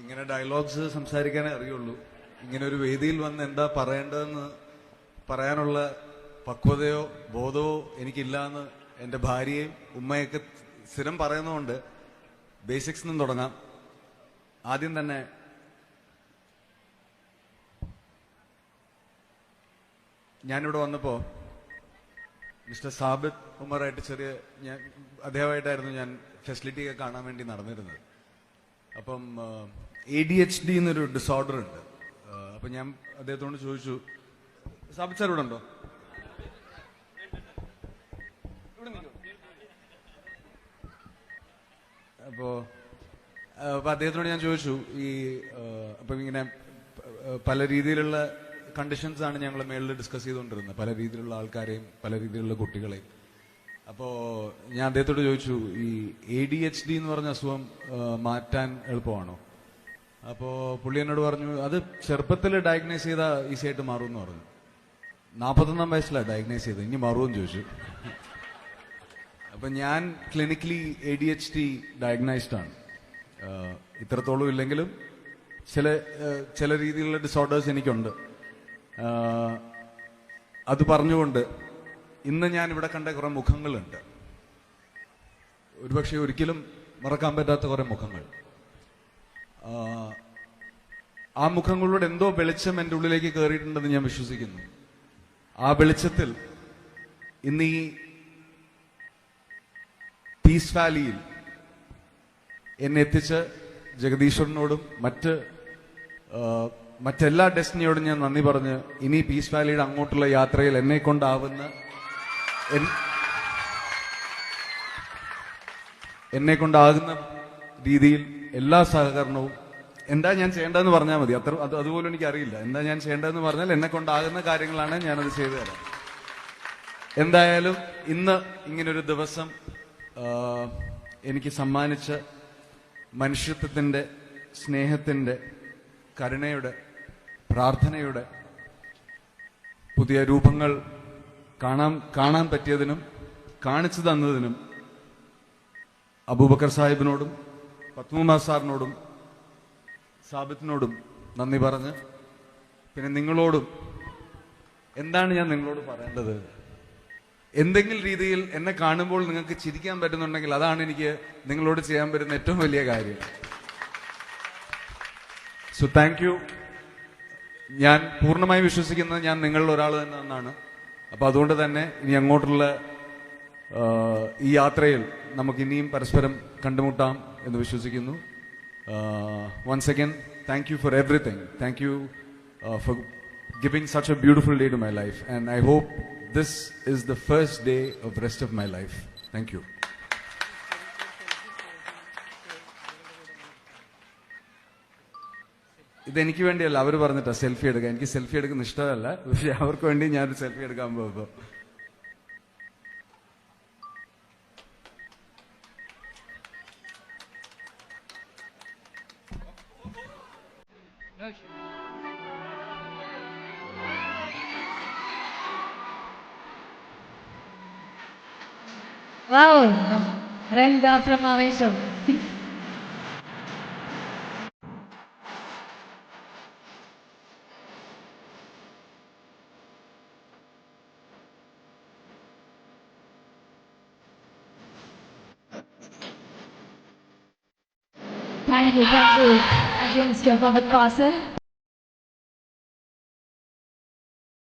ഇങ്ങനെ ഡയലോഗ്സ് സംസാരിക്കാനേ അറിയുള്ളൂ. ഇങ്ങനെ ഒരു വേദിയിൽ വന്ന് എന്താ പറയേണ്ടതെന്ന് പറയാനുള്ള പക്വതയോ ബോധവോ എനിക്കില്ല എന്ന് എന്റെ ഭാര്യയും ഉമ്മയൊക്കെ സ്ഥിരം പറയുന്നതുകൊണ്ട് ബേസിക്സ് നിന്നും തുടങ്ങാം. ആദ്യം തന്നെ ഞാനിവിടെ വന്നപ്പോൾ മിസ്റ്റർ സാബിത് ഉമറായിട്ട് ചെറിയ ഞാൻ അദ്ദേഹമായിട്ടായിരുന്നു ഞാൻ ഫെസിലിറ്റിയൊക്കെ കാണാൻ വേണ്ടി നടന്നിരുന്നത്. അപ്പം എ ഡി എച്ച് ഡി എന്നൊരു ഡിസോർഡർ ഉണ്ട്. അപ്പം ഞാൻ അദ്ദേഹത്തോട് ചോദിച്ചു സാബിത് സാർ ഇവിടെ ഉണ്ടോ അപ്പോ അപ്പൊ അദ്ദേഹത്തിനോട് ഞാൻ ചോദിച്ചു ഈ അപ്പം ഇങ്ങനെ പല രീതിയിലുള്ള കണ്ടീഷൻസ് ആണ് ഞങ്ങൾ മേളിൽ ഡിസ്കസ് ചെയ്തുകൊണ്ടിരുന്നത്. പല രീതിയിലുള്ള ആൾക്കാരെയും പല രീതിയിലുള്ള കുട്ടികളെയും. അപ്പോ ഞാൻ അദ്ദേഹത്തോട് ചോദിച്ചു ഈ എ ഡി എച്ച് ഡി എന്ന് പറഞ്ഞ അസുഖം മാറ്റാൻ എളുപ്പമാണോ? അപ്പോ പുള്ളി എന്നോട് പറഞ്ഞു അത് ചെറുപ്പത്തിൽ ഡയഗ്നോസ് ചെയ്താൽ ഈസി ആയിട്ട് മാറും എന്ന് പറഞ്ഞു. നാൽപ്പത്തൊന്നാം വയസ്സിലാണ് ഡയഗ്നോസ് ചെയ്തത് ഇനി മാറുമെന്ന് ചോദിച്ചു. അപ്പൊ ഞാൻ clinically A D H D diagnosed ആണ്. ഇത്രത്തോളം ഇല്ലെങ്കിലും ചില ചില രീതിയിലുള്ള ഡിസോർഡേഴ്സ് എനിക്കുണ്ട്. അത് പറഞ്ഞുകൊണ്ട് ഇന്ന് ഞാൻ ഇവിടെ കണ്ട കുറെ മുഖങ്ങളുണ്ട്. ഒരുപക്ഷെ ഒരിക്കലും മറക്കാൻ പറ്റാത്ത കുറെ മുഖങ്ങൾ. ആ മുഖങ്ങളിലൂടെ എന്തോ വെളിച്ചം എന്റെ ഉള്ളിലേക്ക് കയറിയിട്ടുണ്ടെന്ന് ഞാൻ വിശ്വസിക്കുന്നു. ആ വെളിച്ചത്തിൽ ഇന്ന് ഈ പീസ് വാലിയിൽ എന്നെ എത്തിച്ച ജഗദീശ്വരനോടും മറ്റ് മറ്റെല്ലാ ഡെസ്റ്റിനിയോടും ഞാൻ നന്ദി പറഞ്ഞ് ഇനി പീസ് വാലിയുടെ അങ്ങോട്ടുള്ള യാത്രയിൽ എന്നെ കൊണ്ടാവുന്ന എന്നെ കൊണ്ടാകുന്ന രീതിയിൽ എല്ലാ സഹകരണവും എന്താ ഞാൻ ചെയ്യേണ്ടതെന്ന് പറഞ്ഞാൽ മതി. അത്ര അത് അതുപോലും എനിക്ക് അറിയില്ല എന്താ ഞാൻ ചെയ്യേണ്ടതെന്ന് പറഞ്ഞാൽ എന്നെ കൊണ്ടാകുന്ന കാര്യങ്ങളാണ് ഞാനത് ചെയ്തു തരാം. എന്തായാലും ഇന്ന് ഇങ്ങനൊരു ദിവസം എനിക്ക് സമ്മാനിച്ച മനുഷ്യത്വത്തിന്റെ സ്നേഹത്തിന്റെ കരുണയുടെ പ്രാർത്ഥനയുടെ പുതിയ രൂപങ്ങൾ കാണാൻ കാണാൻ പറ്റിയതിനും കാണിച്ചു തന്നതിനും അബൂബക്കർ സാഹിബിനോടും പത്മകുമാർ സാറിനോടും സാബിത്തിനോടും നന്ദി പറഞ്ഞ് പിന്നെ നിങ്ങളോടും എന്താണ് ഞാൻ നിങ്ങളോട് പറയേണ്ടത്? എന്തെങ്കിലും രീതിയിൽ എന്നെ കാണുമ്പോൾ നിങ്ങൾക്ക് ചിരിക്കാൻ പറ്റുന്നുണ്ടെങ്കിൽ അതാണ് എനിക്ക് നിങ്ങളോട് ചെയ്യാൻ പറ്റുന്ന ഏറ്റവും വലിയ കാര്യം. സോ താങ്ക് യു ഞാൻ പൂർണമായി വിശ്വസിക്കുന്നത് ഞാൻ നിങ്ങളിൽ ഒരാൾ തന്നെ എന്നാണ്. അപ്പൊ അതുകൊണ്ട് തന്നെ ഇനി അങ്ങോട്ടുള്ള ഈ യാത്രയിൽ നമുക്ക് ഇനിയും പരസ്പരം കണ്ടുമുട്ടാം എന്ന് വിശ്വസിക്കുന്നു. Once again thank you for everything thank you for giving such a beautiful day to my life. And i hope this is the first day of rest of my life. Thank you. ഇതെനിക്ക് വേണ്ടിയല്ല അവർ പറഞ്ഞിട്ടാ selfie എടുക്കാൻ. എനിക്ക് selfie എടുക്കുന്ന ഇഷ്ടമല്ല. പക്ഷെ അവർക്ക് വേണ്ടി ഞാനൊരു സെൽഫി എടുക്കാൻ പോകുമ്പോൾ Wow, Renda from Malaysia. my user to agency of a person